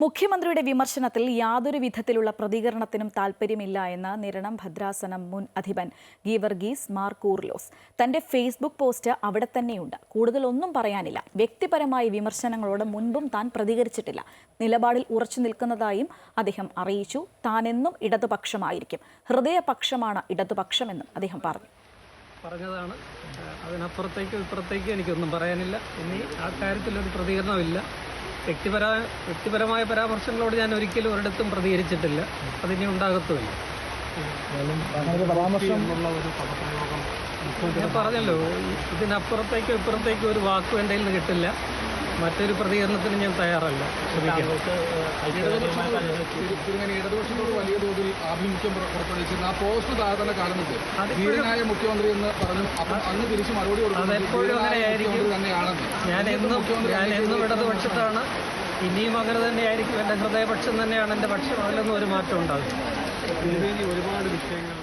മുഖ്യമന്ത്രിയുടെ വിമർശനത്തിൽ യാതൊരു വിധത്തിലുള്ള പ്രതികരണത്തിനും താൽപ്പര്യമില്ല എന്ന് നിരണം ഭദ്രാസനം മുൻ അധിപൻ ഗീവർഗീസ് മാർ കൂർലോസ് തന്റെ ഫേസ്ബുക്ക് പോസ്റ്റ് അവിടെ തന്നെയുണ്ട്. കൂടുതൽ ഒന്നും പറയാനില്ല. വ്യക്തിപരമായ വിമർശനങ്ങളോട് മുൻപും താൻ പ്രതികരിച്ചിട്ടില്ല. നിലപാടിൽ ഉറച്ചു നിൽക്കുന്നതായും അദ്ദേഹം അറിയിച്ചു. താനെന്നും ഇടതുപക്ഷമായിരിക്കും. ഹൃദയപക്ഷമാണ് ഇടതുപക്ഷമെന്നും അദ്ദേഹം പറഞ്ഞു. പറഞ്ഞതാണ്. അതിനപ്പുറത്തേക്കും ഇപ്പുറത്തേക്കും എനിക്കൊന്നും പറയാനില്ല. ഇനി ആ കാര്യത്തിലൊരു പ്രതികരണമില്ല. വ്യക്തിപര വ്യക്തിപരമായ പരാമർശങ്ങളോട് ഞാൻ ഒരിക്കലും ഒരിടത്തും പ്രതികരിച്ചിട്ടില്ല. അതിനി ഉണ്ടാകത്തുമില്ല. ഞാൻ പറഞ്ഞല്ലോ ഇതിനപ്പുറത്തേക്കോ ഇപ്പുറത്തേക്കോ ഒരു വാക്കും എന്റെ കയ്യിൽ നിന്ന് കിട്ടില്ല. മറ്റൊരു പ്രതികരണത്തിന് ഞാൻ തയ്യാറല്ല. ഇടതുപക്ഷത്തോട് വലിയ തോതിൽ ആഭിമുഖ്യം പുറപ്പെടുവിച്ചിരുന്ന ആ പോസ്റ്റ് ധീരനായ മുഖ്യമന്ത്രി എന്ന് പറഞ്ഞു. അപ്പം അന്ന് തിരിച്ച് മറുപടി തന്നെയാണെന്ന്. ഞാൻ എന്നും ഞാൻ എന്നും ഇടതുപക്ഷത്താണ്. ഇനിയും അങ്ങനെ തന്നെയായിരിക്കും. എന്റെ ഹൃദയപക്ഷം തന്നെയാണ് എന്റെ പക്ഷം. അതിലൊന്നും ഒരു മാറ്റം ഉണ്ടാകും ഒരുപാട് വിഷയങ്ങൾ